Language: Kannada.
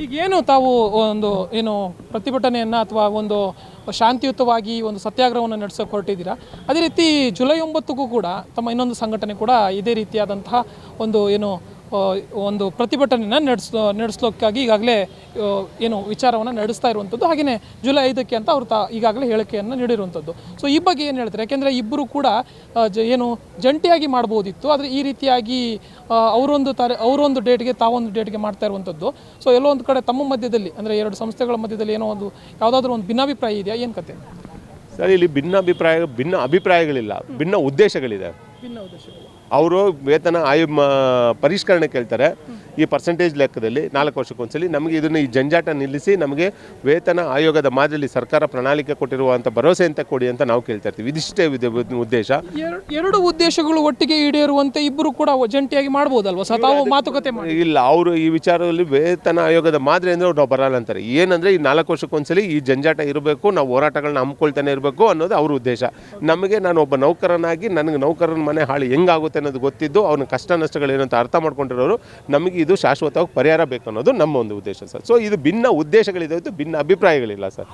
ಈಗ ಏನು ತಾವು ಒಂದು, ಏನು ಪ್ರತಿಭಟನೆಯನ್ನು ಅಥವಾ ಒಂದು ಶಾಂತಿಯುತವಾಗಿ ಒಂದು ಸತ್ಯಾಗ್ರಹವನ್ನು ನಡೆಸೋಕೆ ಹೊರಟಿದ್ದೀರಾ? ಅದೇ ರೀತಿ ಜುಲೈ ಒಂಬತ್ತಕ್ಕೂ ಕೂಡ ತಮ್ಮ ಇನ್ನೊಂದು ಸಂಘಟನೆ ಕೂಡ ಇದೇ ರೀತಿಯಾದಂತಹ ಒಂದು, ಏನು ಒಂದು ಪ್ರತಿಭಟನೆಯನ್ನು ನಡೆಸ್ ನಡೆಸ್ಲೋಕ್ಕಾಗಿ ಈಗಾಗಲೇ ಏನು ವಿಚಾರವನ್ನು ನಡೆಸ್ತಾ ಇರುವಂಥದ್ದು. ಹಾಗೆಯೇ ಜುಲೈ ಐದಕ್ಕೆ ಅಂತ ಅವರು ತಾ, ಈಗಾಗಲೇ ಹೇಳಿಕೆಯನ್ನು ನೀಡಿರುವಂಥದ್ದು. ಸೊ, ಈ ಬಗ್ಗೆ ಏನು ಹೇಳ್ತಾರೆ? ಯಾಕೆಂದರೆ ಇಬ್ಬರು ಕೂಡ ಜ, ಏನು ಜಂಟಿಯಾಗಿ ಮಾಡ್ಬೋದಿತ್ತು. ಆದರೆ ಈ ರೀತಿಯಾಗಿ ಅವರೊಂದು ತಾರೆ, ಅವರೊಂದು ಡೇಟ್ಗೆ ತಾವೊಂದು ಡೇಟ್ಗೆ ಮಾಡ್ತಾ ಇರುವಂಥದ್ದು. ಸೊ, ಎಲ್ಲೋ ಒಂದು ಕಡೆ ತಮ್ಮ ಮಧ್ಯದಲ್ಲಿ, ಅಂದರೆ ಎರಡು ಸಂಸ್ಥೆಗಳ ಮಧ್ಯದಲ್ಲಿ ಏನೋ ಒಂದು, ಯಾವುದಾದ್ರೂ ಒಂದು ಭಿನ್ನಾಭಿಪ್ರಾಯ ಇದೆಯಾ? ಏನು ಕತೆ? ಸರ್, ಇಲ್ಲಿ ಭಿನ್ನ ಅಭಿಪ್ರಾಯ ಭಿನ್ನ ಅಭಿಪ್ರಾಯಗಳಿಲ್ಲ. ಭಿನ್ನ ಉದ್ದೇಶಗಳಿದೆ. ಅವರು ವೇತನ ಆಯು ಪರಿಷ್ಕರಣೆ ಕೇಳ್ತಾರೆ. ಈ ಪರ್ಸೆಂಟೇಜ್ ಲೆಕ್ಕದಲ್ಲಿ ನಾಲ್ಕು ವರ್ಷಕ್ಕೊಂದ್ಸಲಿ ನಮಗೆ ಇದನ್ನು ಈ ಜಂಜಾಟ ನಿಲ್ಲಿಸಿ ನಮಗೆ ವೇತನ ಆಯೋಗದ ಮಾದರಿಯಲ್ಲಿ ಸರ್ಕಾರ ಪ್ರಣಾಳಿಕೆ ಕೊಟ್ಟಿರುವಂಥ ಭರವಸೆ ಅಂತ ಕೊಡಿ ಅಂತ ನಾವು ಕೇಳ್ತಾ ಇರ್ತೀವಿ. ಇದಿಷ್ಟೇ ಉದ್ದೇಶ. ಎರಡು ಉದ್ದೇಶಗಳು ಒಟ್ಟಿಗೆ ಈಡೇರುವಂತೆ ಇಬ್ಬರು ಕೂಡ ಜಂಟಿಯಾಗಿ ಮಾಡ್ಬೋದಲ್ವಾ? ತಾವು ಮಾತುಕತೆ ಇಲ್ಲ ಅವರು ಈ ವಿಚಾರದಲ್ಲಿ ವೇತನ ಆಯೋಗದ ಮಾದರಿ ಅಂದರೆ ನಾವು ಬರಲ್ಲ ಅಂತಾರೆ ಏನಂದರೆ ಈ ನಾಲ್ಕು ವರ್ಷಕ್ಕೊಂದ್ಸಲಿ ಈ ಜಂಜಾಟ ಇರಬೇಕು ನಾವು ಹೋರಾಟಗಳನ್ನ ಹಮ್ಮಿಕೊಳ್ತಾನೆ ಇರಬೇಕು ಅನ್ನೋದು ಅವ್ರ ಉದ್ದೇಶ. ನಮಗೆ ನಾನು ಒಬ್ಬ ನೌಕರನಾಗಿ ನನಗೆ ನೌಕರನ ಮನೆ ಹಾಳು ಹೆಂಗಾಗುತ್ತೆ ಅನ್ನೋದು ಗೊತ್ತಿದ್ದು ಅವ್ನ ಕಷ್ಟ ನಷ್ಟಗಳೇನು ಅಂತ ಅರ್ಥ ಮಾಡ್ಕೊಂಡಿರೋರು ನಮಗೆ ಇದು ಶಾಶ್ವತವಾಗಿ ಪರಿಹಾರ ಬೇಕು ಅನ್ನೋದು ನಮ್ಮ ಒಂದು ಉದ್ದೇಶ ಸರ್. ಸೊ ಇದು ಭಿನ್ನ ಉದ್ದೇಶಗಳಿದೆ ಭಿನ್ನ ಅಭಿಪ್ರಾಯಗಳಿಲ್ಲ ಸರ್.